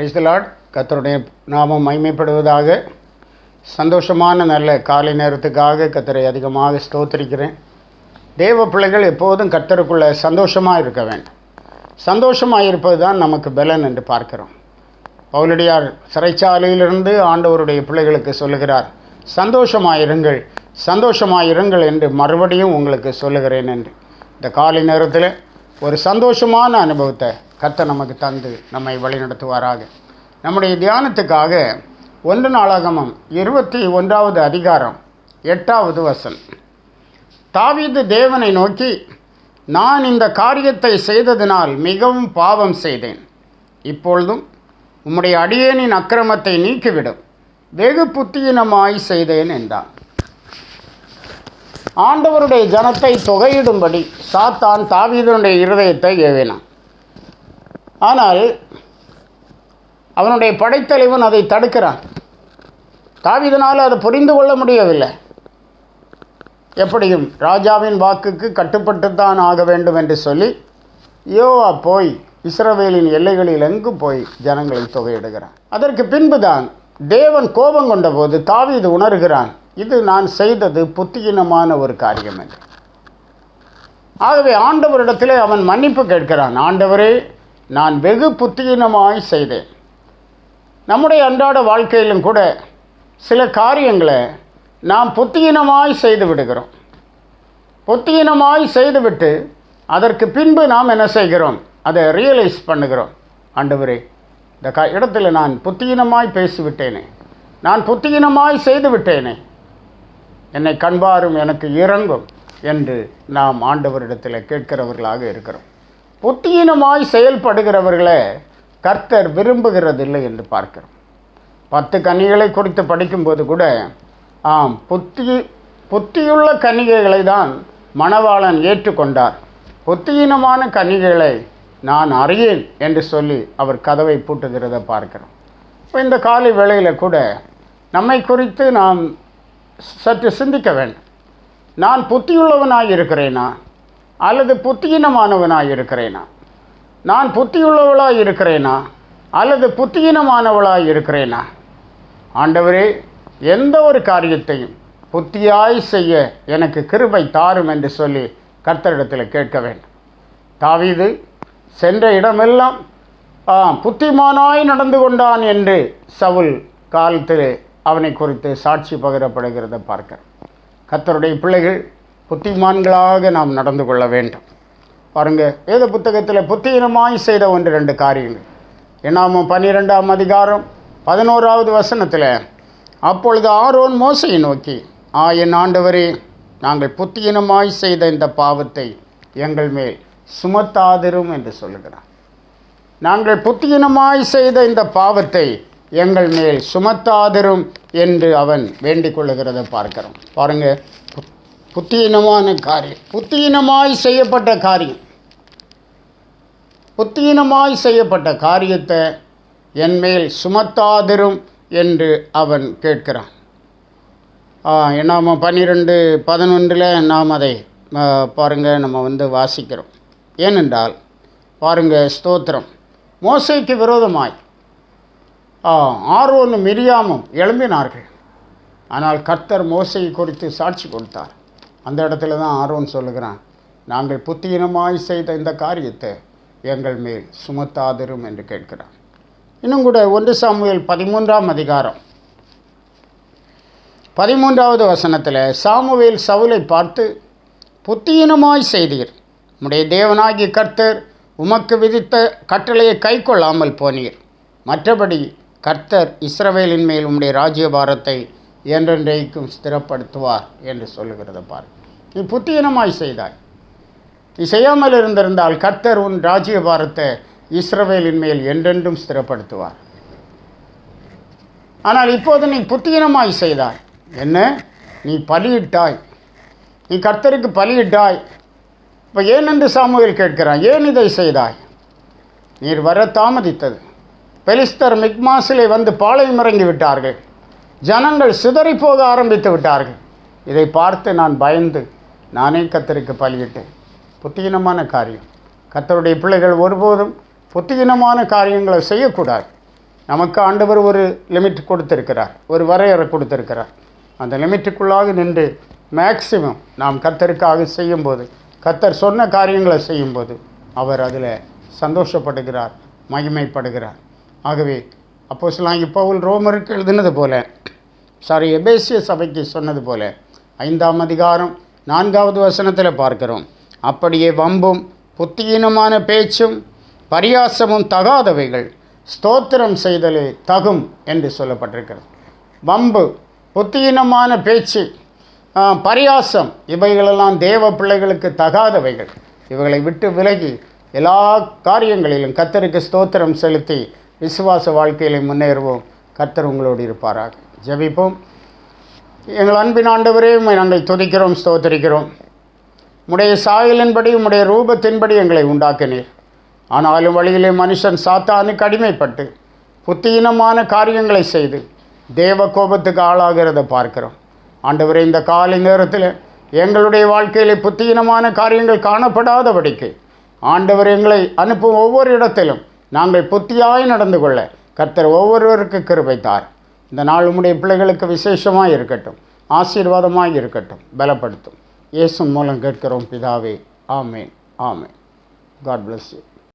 Praise the Lord கத்தருடைய நாமம் மைமைப்படுவதாக சந்தோஷமான நல்ல காலை நேரத்துக்காக கத்தரை அதிகமாக ஸ்தோத்திரிக்கிறேன். தேவ பிள்ளைகள் எப்போதும் கத்தருக்குள்ளே சந்தோஷமாக இருக்க வேண்டும். சந்தோஷமாக இருப்பது தான் நமக்கு பலன் என்று பார்க்கிறோம். பவுலடியார் சிறைச்சாலையிலிருந்து ஆண்டவருடைய பிள்ளைகளுக்கு சொல்லுகிறார் சந்தோஷமாயிருங்கள் சந்தோஷமாயிருங்கள் என்று மறுபடியும் உங்களுக்கு சொல்லுகிறேன் என்று. இந்த காலை நேரத்தில் ஒரு சந்தோஷமான அனுபவத்தை கத்தை நமக்கு தந்து நம்மை வழிநடத்துவாராக. நம்முடைய தியானத்துக்காக ஒன்று நாளாகமம் இருபத்தி ஒன்றாவது அதிகாரம் எட்டாவது வசன் தாவீது தேவனை நோக்கி நான் இந்த காரியத்தை செய்ததினால் மிகவும் பாவம் செய்தேன். இப்பொழுதும் உம்முடைய அடியேனின் அக்கிரமத்தை நீக்கிவிடும். வெகு புத்தியினமாய் செய்தேன் என்றான். ஆண்டவருடைய ஜனத்தை தொகையிடும்படி சாத்தான் தாவீதனுடைய இருதயத்தை ஏவினான். ஆனால் அவனுடைய படைத்தலைவன் அதை தடுக்கிறான். தாவீதனால் அதை புரிந்து கொள்ள முடியவில்லை. எப்படியும் ராஜாவின் வாக்குக்கு கட்டுப்பட்டுத்தான் ஆக வேண்டும் என்று சொல்லி யோவா போய் இஸ்ரவேலின் எல்லைகளில் எங்கு போய் ஜனங்களை தொகையிடுகிறான். அதற்கு பின்புதான் தேவன் கோபம் கொண்டபோது தாவீது உணர்கிறான். இது நான் செய்தது புத்தியினமான ஒரு காரியம் என்று. ஆகவே ஆண்டவரிடத்தில் அவன் மன்னிப்பு கேட்கிறான். ஆண்டவரே நான் வெகு புத்தியினமாய் செய்தேன். நம்முடைய அன்றாட வாழ்க்கையிலும் கூட சில காரியங்களை நாம் புத்தியினமாய் செய்து விடுகிறோம். புத்தியினமாய் செய்துவிட்டு அதற்கு பின்பு நாம் என்ன செய்கிறோம்? அதை ரியலைஸ் பண்ணுகிறோம். ஆண்டவரே இந்த க இடத்துல நான் புத்தியினமாய் பேசிவிட்டேனே. நான் புத்தியினமாய் செய்து விட்டேனே என்னை கண்பாரும் எனக்கு இறங்கும் என்று நாம் ஆண்டவரிடத்தில் கேட்கிறவர்களாக இருக்கிறோம். புத்தியினமாய் செயல்படுகிறவர்களை கர்த்தர் விரும்புகிறதில்லை என்று பார்க்கிறோம். பத்து கனிகளை குறித்து படிக்கும்போது கூட ஆம் புத்தி புத்தியுள்ள கன்னிகைகளை தான் மணவாளன் ஏற்றுக்கொண்டார். புத்தியினமான கன்னிகைகளை நான் அறியேன் என்று சொல்லி அவர் கதவை பூட்டுகிறத பார்க்கிறோம். இப்போ இந்த காலை வேளையில் கூட நம்மை குறித்து நாம் சற்று சிந்திக்க வேண்டும். நான் புத்தியுள்ளவனாக இருக்கிறேனா அல்லது புத்தியினமானவனாக இருக்கிறேனா நான் புத்தியுள்ளவளாக இருக்கிறேனா அல்லது புத்தியினமானவளாக இருக்கிறேனா ஆண்டவரே எந்த ஒரு காரியத்தையும் புத்தியாய் செய்ய எனக்கு கிருபை தாரும் என்று சொல்லி கர்த்தரிடத்தில் கேட்க வேண்டும். தாவீது சென்ற இடமெல்லாம் ஆ, புத்திமானாய் நடந்து கொண்டான் என்று சவுல் காலத்தில் அவனை குறித்து சாட்சி பகிரப்படுகிறத பார்க்கிறேன் கத்தருடைய பிள்ளைகள் புத்திமான்களாக நாம் நடந்து கொள்ள வேண்டும். பாருங்க வேத புத்தகத்தில் புத்தியினமாய் செய்த ஒன்று ரெண்டு காரியங்கள். என்னாமோ பன்னிரெண்டாம் அதிகாரம் பதினோராவது வசனத்தில் அப்பொழுது ஆரோன் மோசையை நோக்கி ஆ என் ஆண்டவரே நாங்கள் புத்தியினமாய் செய்த இந்த பாவத்தை எங்கள் மேல் சுமத்தாதிரும் என்று சொல்லுகிறான் நாங்கள் புத்தியினமாய் செய்த இந்த பாவத்தை எங்கள் மேல் சுமத்தாதிரும் என்று அவன் வேண்டிக் கொள்ளுகிறத பார்க்கிறோம். பாருங்க புத்தீனமான காரியம். புத்தீனமாய் செய்யப்பட்ட காரியம். புத்தீனமாய் செய்யப்பட்ட காரியத்தை என் மேல் சுமத்தாதிரும் என்று அவன் கேட்கிறான். நாம் பன்னிரெண்டு பதினொன்றில் நாம் அதை பாருங்கள் பாருங்க நம்ம வந்து வாசிக்கிறோம். ஏனென்றால் பாருங்க ஸ்தோத்திரம். மோசைக்கு விரோதமாய் ஆ, மிரியாமும் எழும்பினார்கள். ஆனால் கர்த்தர் மோசை குறித்து சாட்சி கொடுத்தார். அந்த இடத்துல தான் ஆர்வம் சொல்லுகிறான் நாங்கள் புத்தீனமாய் செய்த இந்த காரியத்தை எங்கள் மேல் சுமத்தாதிரும் என்று கேட்கிறான். இன்னும் கூட ஒன்று சாமுவேல் பதிமூன்றாம் அதிகாரம். பதிமூன்றாவது வசனத்தில் சாமுவேல் சவுலை பார்த்து புத்தியினமாய் செய்தீர். உம்முடைய தேவனாகிய கர்த்தர் உமக்கு விதித்த கட்டளையை கைக்கொள்ளாமல் போனீர். மற்றபடி கர்த்தர் இஸ்ரவேலின் மேல் உம்முடைய ராஜ்யபாரத்தை என்றென்றைக்கும் ஸ்திரப்படுத்துவார் என்று சொல்லுகிறத பார். நீ புத்தியினமாய் செய்தாய். நீ செய்யாமல் இருந்திருந்தால் கர்த்தர் உன் ராஜ்யபாரத்தை இஸ்ரவேலின் மேல் என்றென்றும் ஸ்திரப்படுத்துவார். ஆனால் இப்போது நீ புத்தியினமாய் செய்தாய். என்ன? நீ பலியிட்டாய். நீ கர்த்தருக்கு பலியிட்டாய். இப்போ ஏன் என்று சாமுவேல் கேட்கிறான்? ஏன் இதை செய்தாய்? நீர் வர தாமதித்தது. பெலிஸ்தர் மிக்மாசிலே வந்து பாளையம் இறங்கி விட்டார்கள். ஜனங்கள் சிதறி போக ஆரம்பித்து விட்டார்கள். இதை பார்த்து நான் பயந்து நானே கத்தருக்கு பலியிட்டேன். புத்தியினமான காரியம். கத்தருடைய பிள்ளைகள் ஒருபோதும் புத்தியினமான காரியங்களை செய்யக்கூடாது. நமக்கு ஆண்டவர் ஒரு லிமிட் கொடுத்திருக்கிறார். ஒரு வரையறை கொடுத்திருக்கிறார். அந்த லிமிட்டுக்குள்ளாக நின்று மேக்சிமம் நாம் கத்தருக்காக செய்யும்போது கத்தர் சொன்ன காரியங்களை செய்யும்போது அவர் அதில் சந்தோஷப்படுகிறார் மகிமைப்படுகிறார். ஆகவே அப்போ சொல்லாங்க இப்போவில் ரோமருக்கு எழுதினது போல சாரி எபேசிய சபைக்கு சொன்னது போல ஐந்தாம் அதிகாரம் நான்காவது வசனத்தில் பார்க்கிறோம். அப்படியே வம்பும் புத்தியீனமான பேச்சும் பரியாசமும் தகாதவைகள் ஸ்தோத்திரம் செய்தலே தகும் என்று சொல்லப்பட்டிருக்கிறது. வம்பு புத்தியீனமான பேச்சு பரியாசம் இவைகளெல்லாம் தேவ பிள்ளைகளுக்கு தகாதவைகள். இவைகளை விட்டு விலகி எல்லா காரியங்களிலும் கத்தருக்கு ஸ்தோத்திரம் செலுத்தி விசுவாச வாழ்க்கையில் முன்னேறுவோம். கர்த்தர் உங்களோடு இருப்பாராக. ஜெபிப்போம். எங்கள் அன்பின் ஆண்டவரே நாங்கள் துதிக்கிறோம் ஸ்தோத்தரிக்கிறோம். உடைய சாயலின்படி உம்முடைய ரூபத்தின்படி எங்களை உண்டாக்கினீர். ஆனாலும் வழியிலே மனுஷன் சாத்தானுக்கு அடிமைப்பட்டு புத்தியினமான காரியங்களை செய்து தேவ கோபத்துக்கு ஆளாகிறத பார்க்கிறோம். ஆண்டவரே இந்த காலை நேரத்தில் எங்களுடைய வாழ்க்கையிலே புத்தியினமான காரியங்கள் காணப்படாதபடிக்கு ஆண்டவர் எங்களை அனுப்பும் ஒவ்வொரு இடத்திலும் நாங்கள் புத்தியாய் நடந்து கொள்ள கர்த்தர் ஒவ்வொருவருக்கு கிருபைத்தார் இந்த நாள் உம்முடைய பிள்ளைகளுக்கு விசேஷமாக இருக்கட்டும் ஆசீர்வாதமாக இருக்கட்டும் பலப்படுத்தும். இயேசு மூலம் கேட்கிறோம் பிதாவே ஆமேன் ஆமேன். God bless you